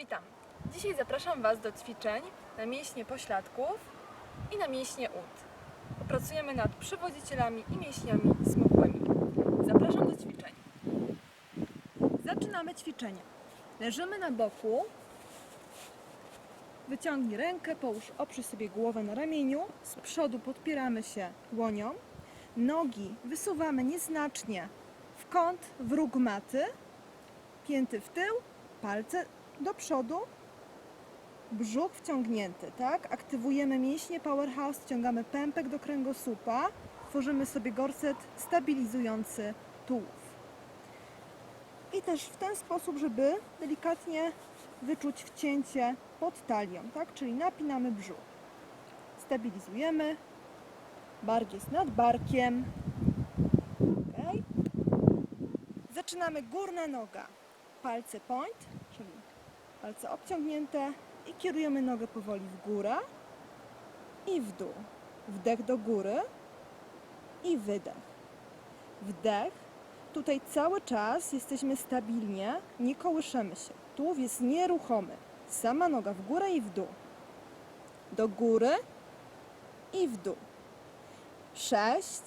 Witam. Dzisiaj zapraszam Was do ćwiczeń na mięśnie pośladków i na mięśnie ud. Popracujemy nad przywodzicielami i mięśniami smukłymi. Zapraszam do ćwiczeń. Zaczynamy ćwiczenie. Leżymy na boku. Wyciągnij rękę, połóż, oprzyj sobie głowę na ramieniu. Z przodu podpieramy się dłonią. Nogi wysuwamy nieznacznie w kąt, w róg maty. Pięty w tył, palce do przodu, brzuch wciągnięty, tak? Aktywujemy mięśnie powerhouse, wciągamy pępek do kręgosłupa, tworzymy sobie gorset stabilizujący tułów. I też w ten sposób, żeby delikatnie wyczuć wcięcie pod talią, tak? Czyli napinamy brzuch. Stabilizujemy. Bark jest nad barkiem. Okay. Zaczynamy górna noga. Palce point, palce obciągnięte i kierujemy nogę powoli w górę i w dół. Wdech do góry i wydech. Wdech. Tutaj cały czas jesteśmy stabilnie, nie kołyszemy się. Tułów jest nieruchomy. Sama noga w górę i w dół. Do góry i w dół. Sześć.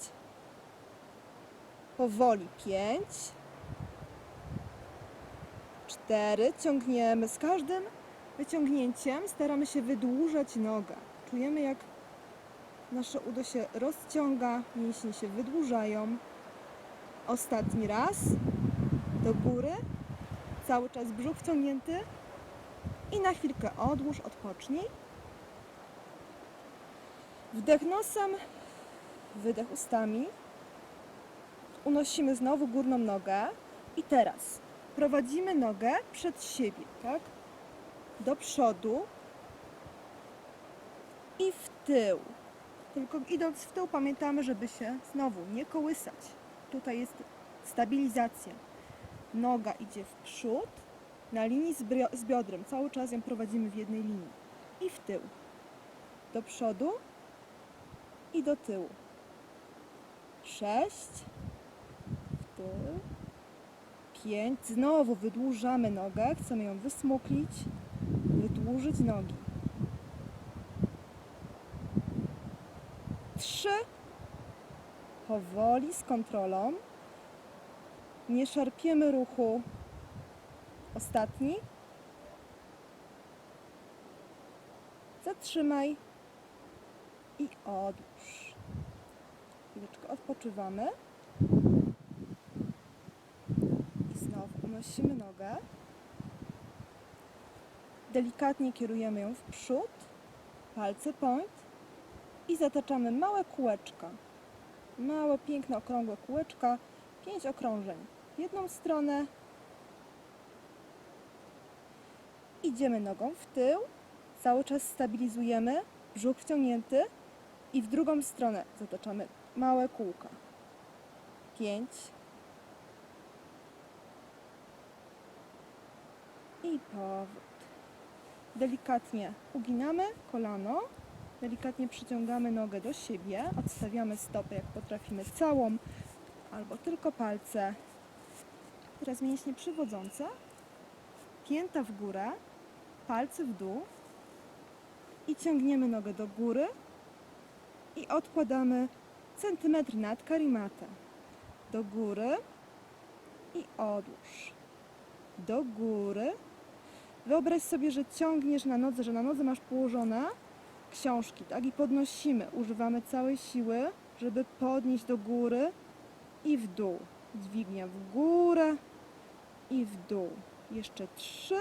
Powoli pięć. Cztery. Ciągniemy. Z każdym wyciągnięciem staramy się wydłużać nogę. Czujemy jak nasze udo się rozciąga, mięśnie się wydłużają. Ostatni raz. Do góry. Cały czas brzuch wciągnięty. I na chwilkę odłóż, odpocznij. Wdech nosem, wydech ustami. Unosimy znowu górną nogę. I teraz prowadzimy nogę przed siebie, tak? Do przodu i w tył. Tylko idąc w tył pamiętamy, żeby się znowu nie kołysać. Tutaj jest stabilizacja. Noga idzie w przód na linii z, biodrem. Cały czas ją prowadzimy w jednej linii. I w tył. Do przodu i do tyłu. Sześć. W tył. Pięć. Znowu wydłużamy nogę. Chcemy ją wysmuklić. Wydłużyć nogi. Trzy. Powoli, z kontrolą. Nie szarpiemy ruchu. Ostatni. Zatrzymaj i odłóż. Chwileczkę odpoczywamy. I znowu unosimy nogę. Delikatnie kierujemy ją w przód, palce point i zataczamy małe kółeczka. Małe, piękne, okrągłe kółeczka. Pięć okrążeń w jedną stronę. Idziemy nogą w tył. Cały czas stabilizujemy. Brzuch wciągnięty. I w drugą stronę zataczamy małe kółka. Pięć. I powrót. Delikatnie uginamy kolano. Delikatnie przyciągamy nogę do siebie. Odstawiamy stopę jak potrafimy całą albo tylko palce. Teraz mięśnie przywodzące. Pięta w górę, palce w dół i ciągniemy nogę do góry i odkładamy centymetr nad karimatę. Do góry i odłóż. Do góry. Wyobraź sobie, że ciągniesz na nodze, że na nodze masz położone książki, tak? I podnosimy. Używamy całej siły, żeby podnieść do góry i w dół. Dźwignia w górę i w dół. Jeszcze trzy,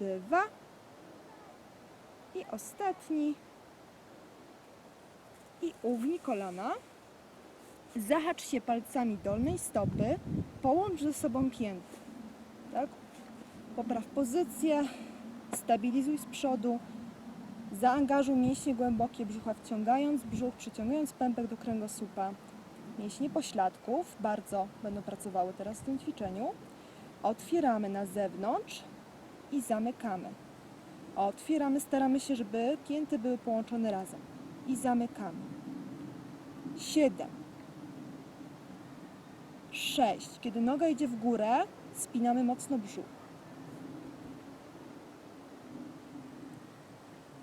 dwa i ostatni. I ugnij kolana. Zahacz się palcami dolnej stopy, połącz ze sobą pięty. Popraw pozycję, stabilizuj z przodu, zaangażuj mięśnie głębokie brzucha, wciągając brzuch, przyciągając pępek do kręgosłupa. Mięśnie pośladków bardzo będą pracowały teraz w tym ćwiczeniu. Otwieramy na zewnątrz i zamykamy. Otwieramy, staramy się, żeby pięty były połączone razem. I zamykamy. Siedem. Sześć. Kiedy noga idzie w górę, spinamy mocno brzuch.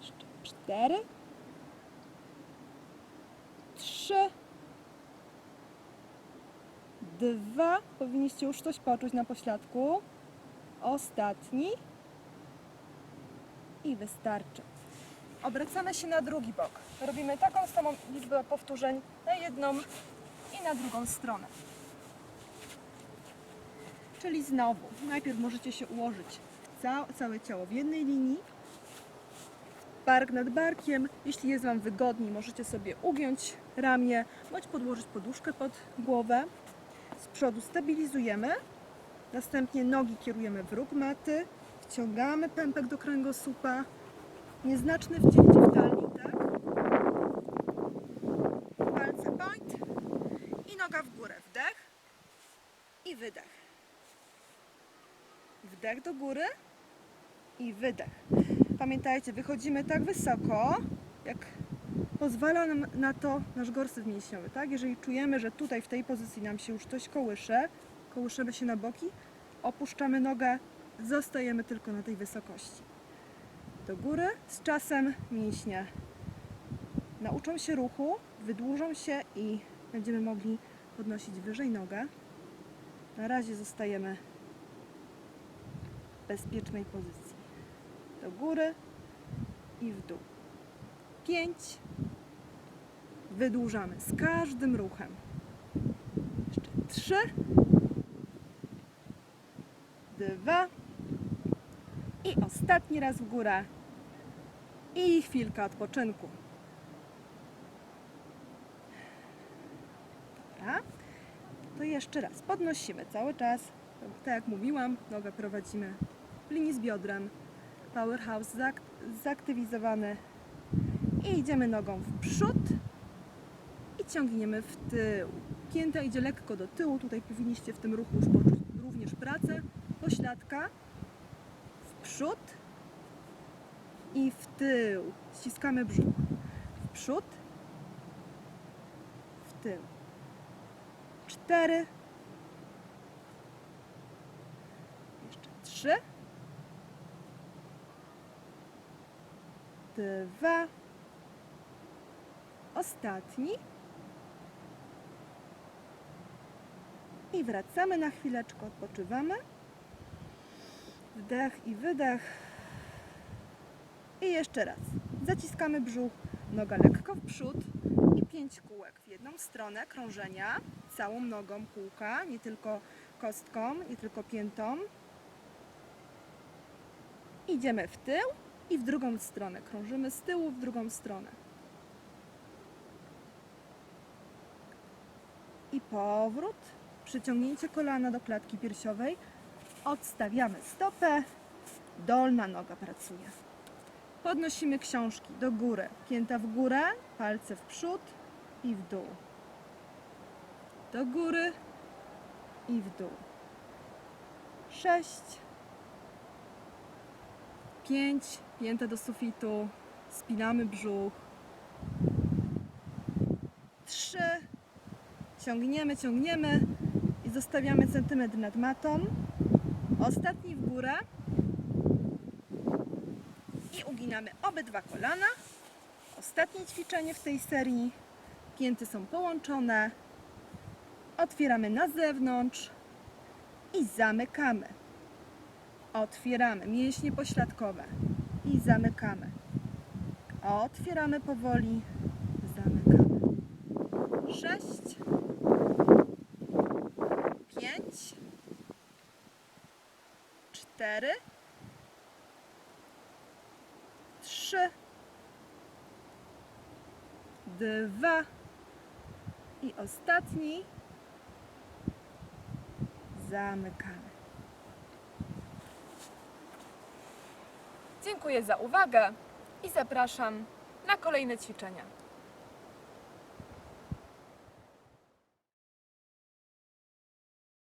Jeszcze cztery, trzy, dwa. Powinniście już coś poczuć na pośladku. Ostatni. I wystarczy. Obracamy się na drugi bok. Robimy taką samą liczbę powtórzeń na jedną i na drugą stronę. Czyli znowu, najpierw możecie się ułożyć całe ciało w jednej linii, bark nad barkiem. Jeśli jest Wam wygodniej, możecie sobie ugiąć ramię, bądź podłożyć poduszkę pod głowę. Z przodu stabilizujemy, następnie nogi kierujemy w róg maty, wciągamy pępek do kręgosłupa, nieznaczne wcięcie w talii, tak? Palce point i noga w górę. Wdech i wydech. Wdech do góry i wydech. Pamiętajcie, wychodzimy tak wysoko, jak pozwala nam na to nasz gorset mięśniowy, tak? Jeżeli czujemy, że tutaj w tej pozycji nam się już coś kołysze, kołyszymy się na boki, opuszczamy nogę, zostajemy tylko na tej wysokości. Do góry, z czasem mięśnie nauczą się ruchu, wydłużą się i będziemy mogli podnosić wyżej nogę. Na razie zostajemy w bezpiecznej pozycji. Do góry i w dół. Pięć. Wydłużamy z każdym ruchem. Jeszcze trzy. Dwa. I ostatni raz w górę. I chwilka odpoczynku. Dobra. To jeszcze raz. Podnosimy cały czas. Tak jak mówiłam, nogę prowadzimy w linii z biodrem. Powerhouse zaak- zaktywizowany. I idziemy nogą w przód i ciągniemy w tył. Pięta idzie lekko do tyłu. Tutaj powinniście w tym ruchu już poczuć również pracę pośladka. W przód i w tył. Ściskamy brzuch. W przód, w tył. Cztery. Jeszcze trzy. Dwa. Ostatni. I wracamy na chwileczkę, odpoczywamy. Wdech i wydech. I jeszcze raz. Zaciskamy brzuch, noga lekko w przód i pięć kółek w jedną stronę krążenia, całą nogą kółka, nie tylko kostką, nie tylko piętą. Idziemy w tył i w drugą stronę. Krążymy z tyłu w drugą stronę. I powrót. Przyciągnięcie kolana do klatki piersiowej. Odstawiamy stopę. Dolna noga pracuje. Podnosimy książki do góry. Pięta w górę, palce w przód i w dół. Do góry i w dół. Sześć. Pięć. Pięta do sufitu. Spinamy brzuch. Trzy. Ciągniemy, ciągniemy i zostawiamy centymetr nad matą. Ostatni w górę i uginamy obydwa kolana. Ostatnie ćwiczenie w tej serii. Pięty są połączone. Otwieramy na zewnątrz i zamykamy. Otwieramy mięśnie pośladkowe i zamykamy. Otwieramy powoli, zamykamy. Sześć, pięć, cztery, trzy, dwa i ostatni. Zamykamy. Dziękuję za uwagę i zapraszam na kolejne ćwiczenia.